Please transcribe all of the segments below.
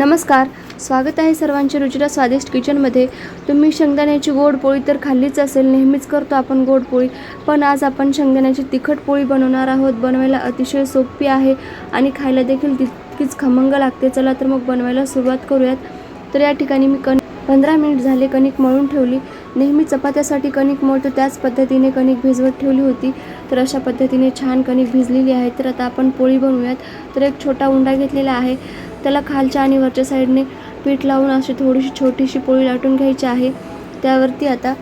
नमस्कार स्वागत आहे सर्वांचे रुचिरा स्वादिष्ट किचनमध्ये. तुम्ही शेंगदाण्याची गोड पोळी तर खाल्लीच असेल नेहमीच करतो आपण गोड पोळी. पण आज आपण शेंगदाण्याची तिखट पोळी बनवणार आहोत. बनवायला अतिशय सोपी आहे आणि खायला देखील तितकीच खमंग लागते. चला तर मग बनवायला सुरुवात करूयात. तर या ठिकाणी मी कण पंधरा मिनिट झाले कणिक मळून ठेवली. नेहमी चपात्यासाठी कणिक मळतो. त्याच पद्धतीने कणिक भिजवत ठेवली होती. तर अशा पद्धतीने छान कणिक भिजलेली आहे. तर आता आपण पोळी बनवूयात. तर एक छोटा उंडा घेतलेला आहे. त्याला खालच्या आणि वरच्या साईडने पीठ लावून अशी थोडीशी छोटीशी पोळी लाटून घ्यायची आहे. त्यावरती आता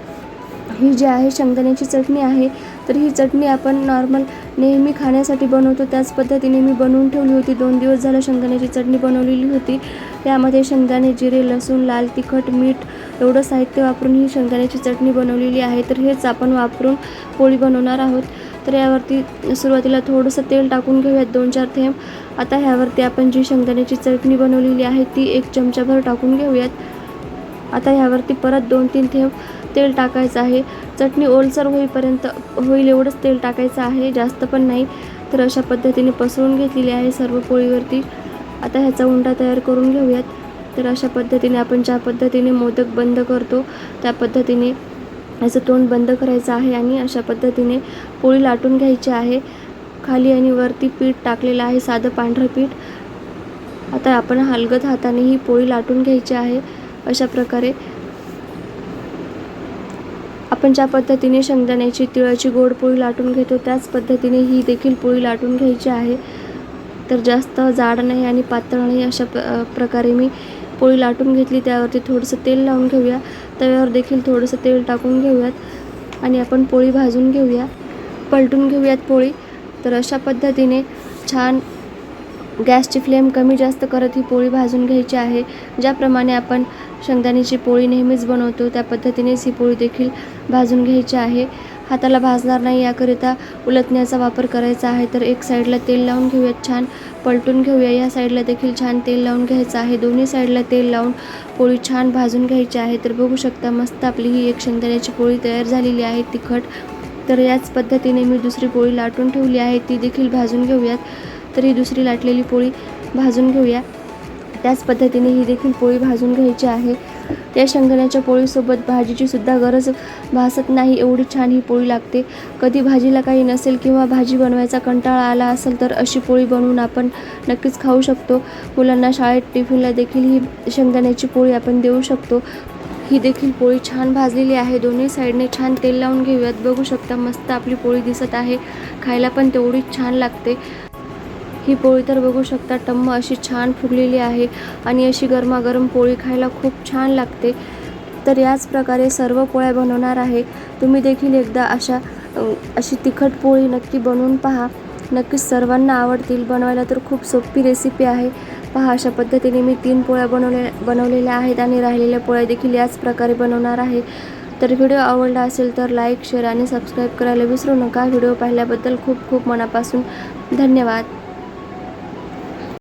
ही जी आहे शेंगदाण्याची चटणी आहे तर ही चटणी आपण नॉर्मल नेहमी खाण्यासाठी बनवतो. त्याच पद्धतीने मी बनवून ठेवली होती. दोन दिवस झालं शेंगदाण्याची चटणी बनवलेली होती. त्यामध्ये शेंगदाणे जिरे लसूण लाल तिखट मीठ एवढं साहित्य वापरून ही शेंगदाण्याची चटणी बनवलेली आहे. तर हेच आपण वापरून पोळी बनवणार आहोत. तर यावरती सुरुवातीला थोडंसं तेल टाकून घेऊयात. दोन चार थेंब. आता ह्यावरती आपण जी शेंगदाण्याची चटणी बनवलेली आहे ती एक चमचाभर टाकून घेऊयात. आता ह्यावरती परत दोन तीन थेंब. तेल टाकायचं आहे. चटणी ओलसर होईपर्यंत होईल एवढंच तेल टाकायचं आहे. जास्त पण नाही तर अशा पद्धतीने पसरून घेतलेली आहे सर्व पोळीवरती. आता ह्याचा उंडा तयार करून घेऊयात. तर अशा पद्धतीने आपण ज्या पद्धतीने मोदक बंद करतो त्या पद्धतीने याचं तोंड बंद करायचं आहे आणि अशा पद्धतीने पोळी लाटून घ्यायची आहे. खाली आणि वरती पीठ टाकलेलं आहे साधं पांढरं पीठ. आता आपण हलगत हाताने ही पोळी लाटून घ्यायची आहे. अशा प्रकारे आपण ज्या पद्धतीने शेंगदाण्याची तिळाची गोड पोळी लाटून घेतो त्याच पद्धतीने ही देखील पोळी लाटून घ्यायची आहे. तर जास्त जाड नाही आणि पातळ नाही अशा प प्रकारे मी पोळी लाटून घेतली. त्यावरती थोडंसं तेल लावून घेऊया. तव्यावर देखील थोडंसं तेल टाकून घेऊयात. आणि आपण पोळी भाजून घेऊया. पलटून घेऊयात पोळी. तर अशा पद्धतीने छान गॅसची फ्लेम कमी जास्त करत ही पोळी भाजून घ्यायची आहे. ज्याप्रमाणे आपण शेंगदाण्याची पोळी नेहमीच बनवतो. त्या पद्धतीनेच ही पोळी देखील भाजून घ्यायची आहे. हाताला भाजणार नाही याकरिता उलटण्याचा वापर करायचा आहे. तर एक साईडला तेल लावून घेऊयात छान. पलटून घेऊया. या साईडला देखील छान तेल लावून घ्यायचं आहे. दोन्ही साईडला तेल लावून पोळी छान भाजून घ्यायची आहे. तर बघू शकता मस्त आपली ही एक शेंगदाण्याची पोळी तयार झालेली आहे तिखट. तर याच पद्धतीने मी दुसरी पोळी लाटून ठेवली आहे. ती देखील भाजून घेऊयात. तर ही दुसरी लाटलेली पोळी भाजून घेऊया. त्याच पद्धतीने ही देखील पोळी भाजून घ्यायची आहे. त्या शेंगदाण्याच्या पोळीसोबत भाजीची सुद्धा गरज भासत नाही एवढी छान ही पोळी लागते. कधी भाजीला काही नसेल किंवा भाजी बनवायचा कंटाळा आला असेल तर अशी पोळी बनवून आपण नक्कीच खाऊ शकतो. मुलांना शाळेत टिफिनला देखील ही शेंगदाण्याची पोळी आपण देऊ शकतो. ही देखील पोळी छान भाजलेली आहे. दोन्ही साईडने छान तेल लावून घेऊयात. बघू शकता मस्त आपली पोळी दिसत आहे. खायला पण तेवढीच छान लागते. ही पोळी तर बघू शकता टम्म अशी छान फुगलेली आहे आणि अशी गरमागरम पोळी खायला खूप छान लागते. तर याच प्रकारे सर्व पोळ्या बनवणार आहे. तुम्ही देखील एकदा अशा अशी तिखट पोळी नक्की बनवून पहा. नक्कीच सर्वांना आवडतील. बनवायला तर खूप सोपी रेसिपी आहे. पहा अशा पद्धतीने मी तीन पोळ्या बनवले बनवलेल्या आहेत आणि राहिलेल्या पोळ्या देखील याच प्रकारे बनवणार आहे. तर व्हिडिओ आवडला असेल तर लाईक शेअर आणि सबस्क्राईब करायला विसरू नका. व्हिडिओ पाहिल्याबद्दल खूप खूप मनापासून धन्यवाद.